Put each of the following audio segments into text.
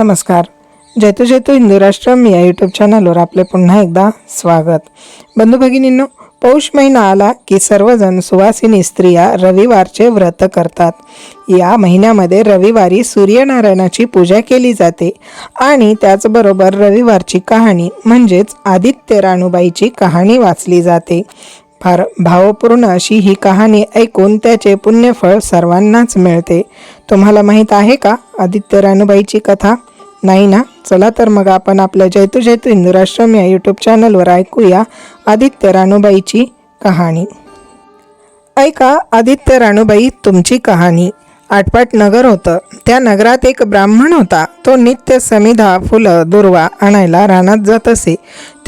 नमस्कार. जैतो जैतो हिंदू राष्ट्रम या यूट्यूब चॅनलवर आपले पुन्हा एकदा स्वागत. बंधू भगिनींनो पौष महिना आला की सर्वजण सुवासिनी स्त्रिया रविवारचे व्रत करतात. या महिन्यामध्ये रविवारी सूर्यनारायणाची पूजा केली जाते आणि त्याचबरोबर रविवारची कहाणी म्हणजेच आदित्य राणूबाईची कहाणी वाचली जाते. फार भावपूर्ण अशी ही कहाणी ऐकून त्याचे पुण्यफळ सर्वांनाच मिळते. तुम्हाला माहीत आहे का? आदित्य राणूबाईची कथा? नाही ना? चला तर मग आपण आपल्या जैतू जैतू इंदुराश्रम या यूट्यूब चॅनलवर ऐकूया आदित्य राणूबाईची कहाणी. ऐका आदित्य राणूबाई तुमची कहाणी. आटपाट नगर होतं. त्या नगरात एक ब्राह्मण होता. तो नित्य समिधा फुलं दुर्वा आणायला रानात जात असे.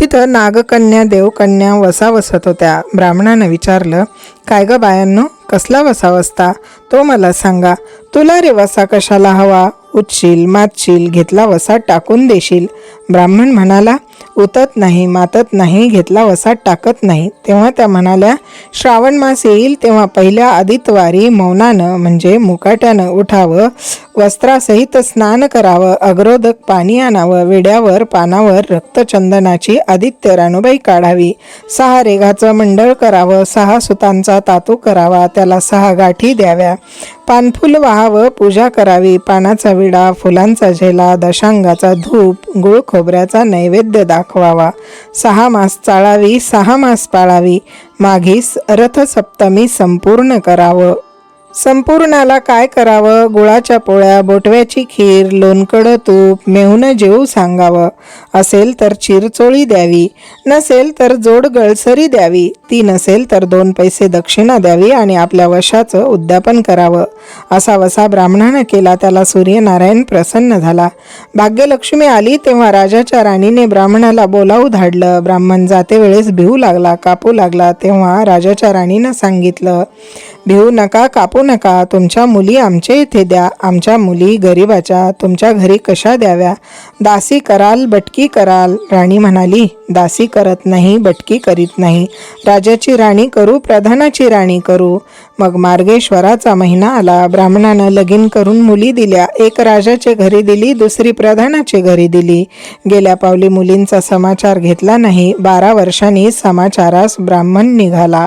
तिथं नागकन्या देवकन्या वसा वसत होत्या. ब्राह्मणानं विचारलं काय ग बायांनो कसला वसा वसता तो मला सांगा. तुला रे वसा कशाला हवा? उठशील मातशील घेतला वसा टाकून देशील. ब्राह्मण म्हणाला उतत नाही मातत नाही घेतला वसा टाकत नाही. तेव्हा त्या म्हणाल्या श्रावण मास येईल तेव्हा पहिल्या आदितवारी मौनानं म्हणजे मुकाट्यानं उठावं. वस्त्रासहित स्नान करावं अग्रोदक पाणी आणावं विड्यावर पानावर रक्तचंदनाची आदित्य राणूबाई काढावी. सहा रेघाचं मंडळ करावं सहा सुतांचा तातू करावा त्याला सहा गाठी द्याव्या. पानफुल व्हावं पूजा करावी पानाचा विडा फुलांचा झेला दशांगाचा धूप गुळ खोबऱ्याचा नैवेद्य दाखवावा. सहा मास चाळावी सहा मास पाळावी. माघीस रथसप्तमी संपूर्ण करावं. संपूर्णाला काय करावं? गुळाच्या पोळ्या बोटव्याची खीर लोणकडं तूप मेहून जेवू सांगावं. असेल तर चिरचोळी द्यावी. नसेल तर जोड गळसरी द्यावी. ती नसेल तर दोन पैसे दक्षिणा द्यावी आणि आपल्या वशाचं उद्यापन करावं. असा वसा ब्राह्मणानं केला. त्याला सूर्यनारायण प्रसन्न झाला. भाग्यलक्ष्मी आली तेव्हा राजाच्या राणीने ब्राह्मणाला बोलावू धाडलं ब्राह्मण जाते वेळेस भिवू लागला कापू लागला तेव्हा राजाच्या राणीनं सांगितलं भिवू नका कापू नका. तुमच्या मुली आमच्या इथे द्या. आमच्या मुली गरिबाच्या. तुमच्या घरी कशा द्याव्या? दासी कराल बटकी कराल. राणी म्हणाली दासी करत नाही बटकी करीत नाही. राजाची राणी करू प्रधानाची राणी करू. मग मार्गेश्वराचा महिना आला. ब्राह्मणानं लगीन करून मुली दिल्या. एक राजाचे घरी दिली दुसरी प्रधानाचे घरी दिली. गेल्या पावली मुलींचा समाचार घेतला नाही. बारा वर्षांनी समाचारास ब्राह्मण निघाला.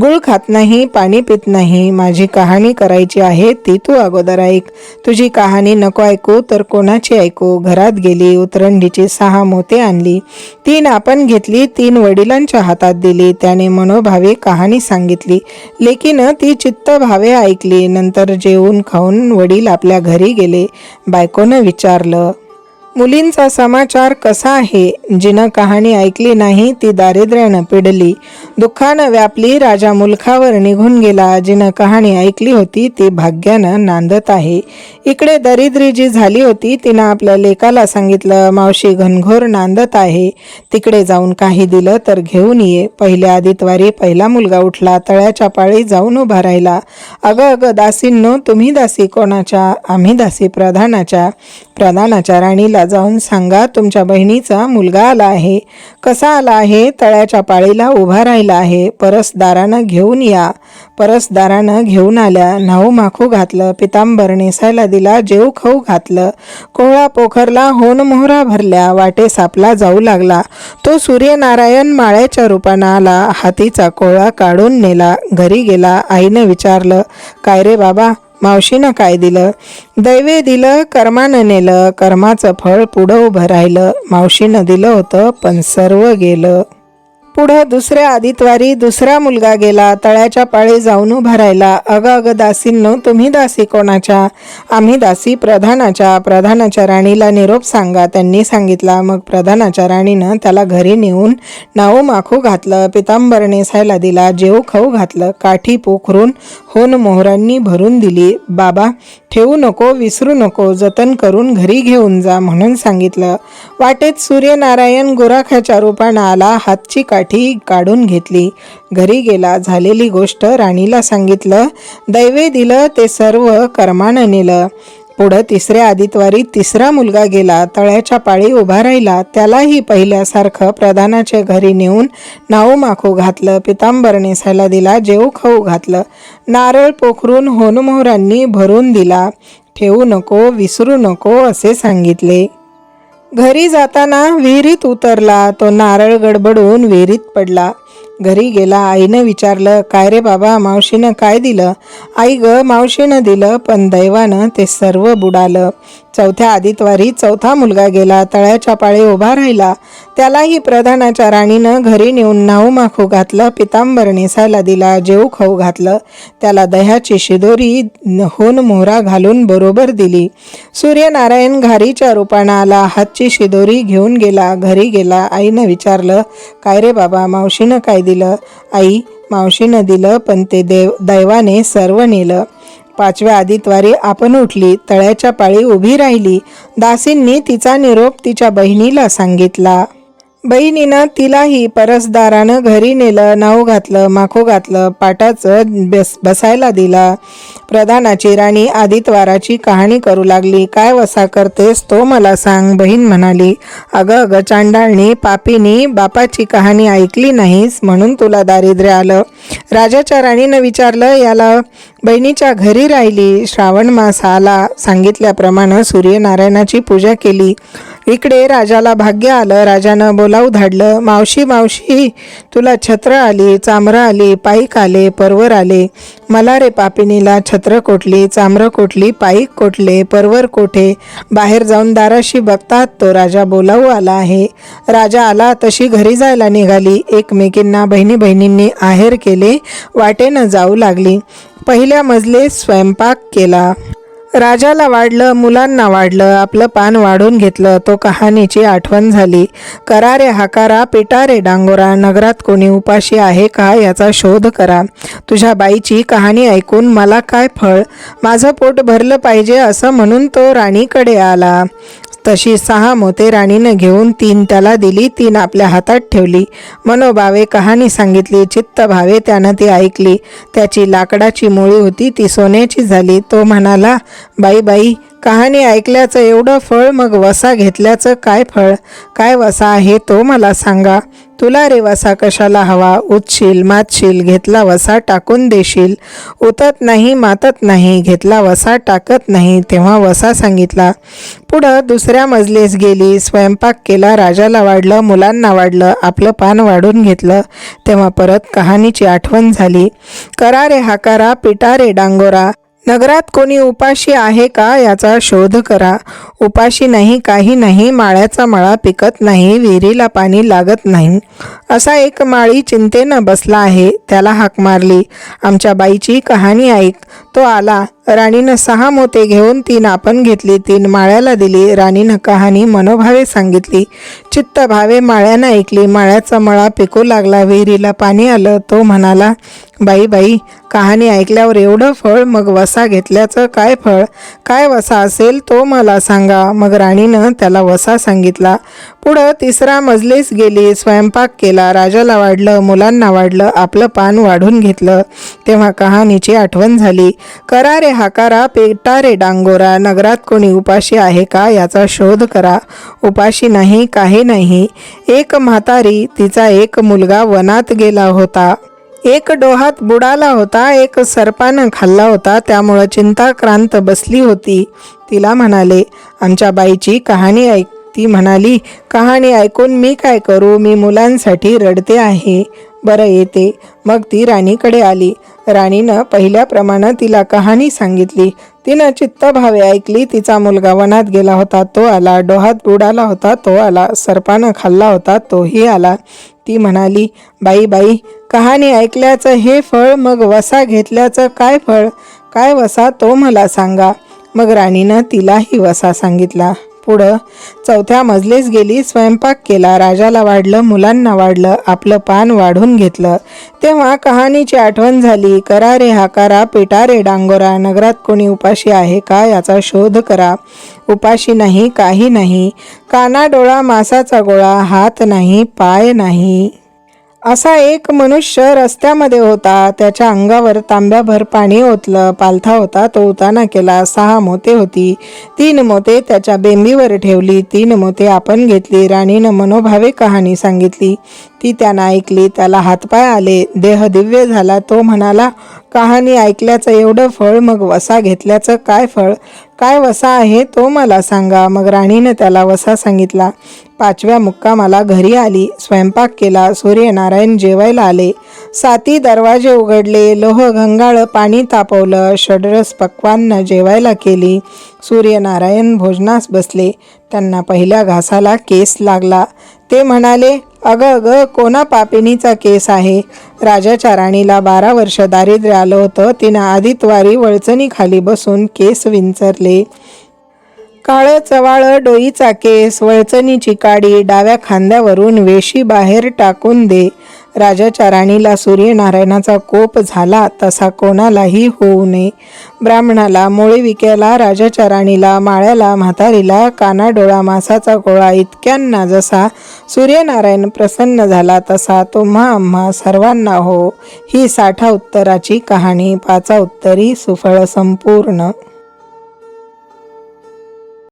गुळ खात नाही पाणी पित नाही. माझी कहाणी करायची आहे ती तू अगोदर ऐक. तुझी कहाणी नको ऐकू तर कोणाची ऐकू? घरात गेली उतरंडीची सहा मोते आणली. तीन आपण घेतली तीन वडिलांच्या हातात दिली. त्याने मनोभावे कहाणी सांगितली. लेकीनं ती चित्त भावे ऐकली. नंतर जेवून खाऊन वडील आपल्या घरी गेले. बायकोनं विचारलं मुलींचा समाचार कसा आहे? जिनं कहाणी ऐकली नाही ती दारिद्र्यानं पिडली. दुःखानं व्यापली राजा मुलखावर निघून गेला. जिनं कहाणी ऐकली होती ती भाग्यानं नांदत आहे. इकडे दरिद्री जी झाली होती तिनं आपल्या लेकाला सांगितलं मावशी घनघोर नांदत आहे. तिकडे जाऊन काही दिलं तर घेऊन ये. पहिल्या आदितवारी पहिला मुलगा उठला तळ्याच्या पाळी जाऊन उभा राहिला. अगं अगं दासींनो तुम्ही दासी कोणाच्या? आम्ही दासी प्रधानाच्या. प्रधानाच्या राणीला जाऊन सांगा तुमच्या बहिणीचा मुलगा आला आहे. कसा आला आहे? तळ्याच्या पाळीला उभा राहिला आहे. परसदारानं घेऊन या. परसदारानं घेऊन आल्या. न्हाऊ माखू घातलं. पितांबर नेसायला दिला. जेव खाऊ घातलं. कोहळा पोखरला होन मोहरा भरल्या. वाटे सापला जाऊ लागला. तो सूर्यनारायण माळ्याच्या रूपानं आला. हातीचा कोहळा काढून नेला. घरी गेला. आईनं विचारलं काय रे बाबा? मावशीनं काय दिलं? दैवे दिलं कर्मानं नेलं कर्माचं फळ पुढं उभं राहिलं मावशीनं दिलं होतं पण सर्व गेलं. पुढं दुसऱ्या आदितवारी दुसरा मुलगा गेला तळ्याच्या पाळी जाऊन उभा राहिला. अग अग दासींनो तुम्ही दासी कोणाच्या? आम्ही दासी प्रधानाच्या. प्रधानाच्या राणीला निरोप सांगा त्यांनी सांगितला. मग प्रधानाच्या राणीनं त्याला घरी नेऊन नाऊ माखू घातलं पितांबर नेसायला दिला जेव खाऊ घातलं काठी पोखरून होन मोहरांनी भरून दिली. बाबा ठेवू नको विसरू नको जतन करून घरी घेऊन जा म्हणून सांगितलं. वाटेत सूर्यनारायण गोराख्याच्या रूपानं आला हातची काठी काढून घेतली. घरी गेला झालेली गोष्ट राणीला सांगितलं. दैवे दिलं ते सर्व कर्मानं नेलं. पुढं तिसऱ्या आदितवारी तिसरा मुलगा गेला तळ्याच्या पाळी उभा राहिला. त्यालाही पहिल्यासारखं प्रधानाच्या घरी नेऊन नाऊ माखू घातलं पितांबर नेसायला दिला जेऊ खाऊ घातलं. नारळ पोखरून होनमोहरांनी भरून दिला. ठेवू नको विसरू नको असे सांगितले. घरी जाताना विहिरीत उतरला तो नारळ गडबडून विहिरीत पडला. घरी गेला आईनं विचारलं काय रे बाबा मावशीनं काय दिलं? आई ग मावशीनं दिलं पण दैवानं ते सर्व बुडालं. चौथ्या आदितवारी चौथा मुलगा गेला तळ्याच्या पाळी उभा राहिला. त्यालाही प्रधानाच्या राणीनं घरी नेऊन नाऊ माखू घातलं पितांबर नेसायला दिला जेऊ खाऊ घातलं. त्याला दह्याची शिदोरी होन मोहरा घालून बरोबर दिली. सूर्यनारायण घारीच्या रूपानं आला हातची शिदोरी घेऊन गेला घरी गेला. आईनं विचारलं काय रे बाबा मावशीनं काय दिलं? आई मावशीनं दिलं पण ते देव दैवाने सर्व नेलं. पाचव्या आदितवारी आपण उठली तळ्याच्या पाळी उभी राहिली. दासींनी तिचा निरोप तिच्या बहिणीला सांगितला. बहिणीनं तिलाही परसदारानं घरी नेलं नाव घातलं माखो घातलं पाटाचं बस बसायला दिला. प्रधानाची राणी आदितवाराची कहाणी करू लागली. काय वसा करतेस तो मला सांग बहीण म्हणाली. अगं अगं चांडाळणी पापीनी बापाची कहाणी ऐकली नाहीस म्हणून तुला दारिद्र्य आलं. राजाच्या राणीनं विचारलं याला बहिणीच्या घरी राहिली श्रावण मास आला. सांगितल्याप्रमाणे सूर्यनारायणाची पूजा केली. इकडे राजाला भाग्य आलं राजानं बोलावू धाडलं मावशी मावशी तुला छत्र आली चामरं आली पाईक आले परवर आले. मला रे पापिनीला छत्र कोटली चामरं कोटली पाईक कोटले परवर कोठे? बाहेर जाऊन दाराशी बघतात तो राजा बोलावू आला आहे. राजा आला तशी घरी जायला निघाली. एकमेकींना बहिणी बहिणींनी आहेर केले वाटेनं जाऊ लागली. पहिल्या मजले स्वयंपाक केला. राजाला वाढलं मुलांना वाढलं आपलं पान वाढून घेतलं तो कहाणीची आठवण झाली. करा रे हाकारा पिटा रे डांगोरा नगरात कोणी उपाशी आहे का याचा शोध करा. तुझ्या बाईची कहाणी ऐकून मला काय फळ? माझं पोट भरलं पाहिजे असं म्हणून तो राणीकडे आला. तशी सहा मोते राणीनं घेऊन तीन त्याला दिली तीन आपल्या हातात ठेवली. मनोभावे कहाणी सांगितली चित्त भावे त्यानं ती ऐकली. त्याची लाकडाची मुळी होती ती सोन्याची झाली. तो म्हणाला बाई बाई कहाणी ऐकल्याचं एवढं फळ मग वसा घेतल्याचं काय फळ? काय वसा आहे तो मला सांगा. तुला रे वसा कशाला हवा? उचशील मातशील घेतला वसा टाकून देशील. उतत नाही मातत नाही घेतला वसा टाकत नाही तेव्हा वसा सांगितला. पुढं दुसऱ्या मजलीस गेली स्वयंपाक केला राजाला वाढलं मुलांना वाढलं आपलं पान वाढून घेतलं. तेव्हा परत कहाणीची आठवण झाली. करा रे हाकारा पिटा रे डांगोरा. नगरात कोणी उपाशी आहे का याचा शोध करा. उपाशी नाही काही नाही माळ्याचा मळा पिकत नाही विहिरीला पाणी लागत नाही. असा एक माळी चिंतेनं बसला आहे त्याला हाक मारली. आमच्या बाईची कहाणी ऐक. तो आला. राणीनं सहा मोते घेऊन तीन आपण घेतली. तीन माळ्याला दिली. राणीनं कहाणी मनोभावे सांगितली. चित्त भावे माळ्यानं ऐकली. माळ्याचा मळा पिकू लागला. विहिरीला पाणी आलं. तो म्हणाला बाई बाई कहाणी ऐकल्यावर एवढं फळ मग वसा घेतल्याचं काय फळ? काय वसा असेल तो मला सांगा. मग राणीनं त्याला वसा सांगितला. पुढं तिसरा मजलीस गेली. स्वयंपाक केला. राजाला वाढलं मुलांना वाढलं आपलं पान वाढून घेतलं तेव्हा कहाणीची आठवण झाली. करा रे हाकारा पेटा रे डांगोरा नगरात कोणी उपाशी आहे का याचा शोध करा. उपाशी नाही काही नाही. एक म्हातारी तिचा एक मुलगा वनात गेला होता. एक डोहात बुडाला होता एक सर्पानं खाल्ला होता त्यामुळं चिंताक्रांत बसली होती. तिला म्हणाले आमच्या बाईची कहाणी ऐक ती म्हणाली कहाणी ऐकून मी काय करू? मी मुलांसाठी रडते आहे. बरं येते. मग ती राणीकडे आली. राणीनं पहिल्याप्रमाणे तिला कहाणी सांगितली. तिनं चित्त भावे ऐकली. तिचा मुलगा वनात गेला होता तो आला. डोहात बुडाला होता तो आला. सर्पानं खाल्ला होता तोही आला. ती म्हणाली बाई बाई कहाणी ऐकल्याचं हे फळ मग वसा घेतल्याचं काय फळ? काय वसा? तो मला सांगा. मग राणीनं तिलाही वसा सांगितला. पुढं. चौथ्या मजलीस गेली स्वयंपाक केला राजाला वाढलं मुलांना वाढलं आपलं पान वाढून घेतलं. तेव्हा कहाणीची आठवण झाली करा रे हाकारा पेटा रे डांगोरा नगरात कोणी उपाशी आहे का याचा शोध करा. उपाशी नाही काही नाही. काना डोळा मासाचा गोळा हात नाही पाय नाही. असा एक मनुष्य रस्त्यामध्ये होता. त्याच्या अंगावर तांब्याभर पाणी ओतलं. पालथा होता तो उताना केला. सहा मोते होती. तीन मोते त्याच्या बेंबीवर ठेवली. तीन मोते आपण घेतली. राणीनं मनोभावे कहाणी सांगितली. ती त्यानं ऐकली. त्याला हातपाय आले. देह दिव्य झाला. तो म्हणाला कहाणी ऐकल्याचं एवढं फळ मग वसा घेतल्याचं काय फळ? काय वसा आहे तो मला सांगा. मग राणीनं त्याला वसा सांगितला. पाचव्या मुक्कामाला घरी आली. स्वयंपाक केला. सूर्यनारायण जेवायला आले. साती दरवाजे उघडले. लोह घंगाळ पाणी तापवलं. षडरस पक्वान्न जेवायला केली. सूर्यनारायण भोजनास बसले. त्यांना पहिल्या घासाला केस लागला. ते म्हणाले अगं अगं कोणा पापिनीचा केस आहे? राजाच्या राणीला बारा वर्ष दारिद्र्य आलं होतं. तिनं आदितवारी वळचणीखाली बसून केस विंचरले. काळं चवाळं डोईचा केस वळचणीची काडी डाव्या खांद्यावरून वेशी बाहेर टाकून दे. राजाच्या राणीला सूर्यनारायणाचा कोप झाला तसा कोणालाही होऊ नये. ब्राह्मणाला मोळे विक्याला राजाच्या राणीला माळ्याला म्हातारीला कानाडोळा मासाचा गोळा इतक्यांना जसा सूर्यनारायण प्रसन्न झाला तसा तुम्हा आम्हा सर्वांना हो. ही साठा उत्तराची कहाणी पाचा उत्तरी सुफळ संपूर्ण.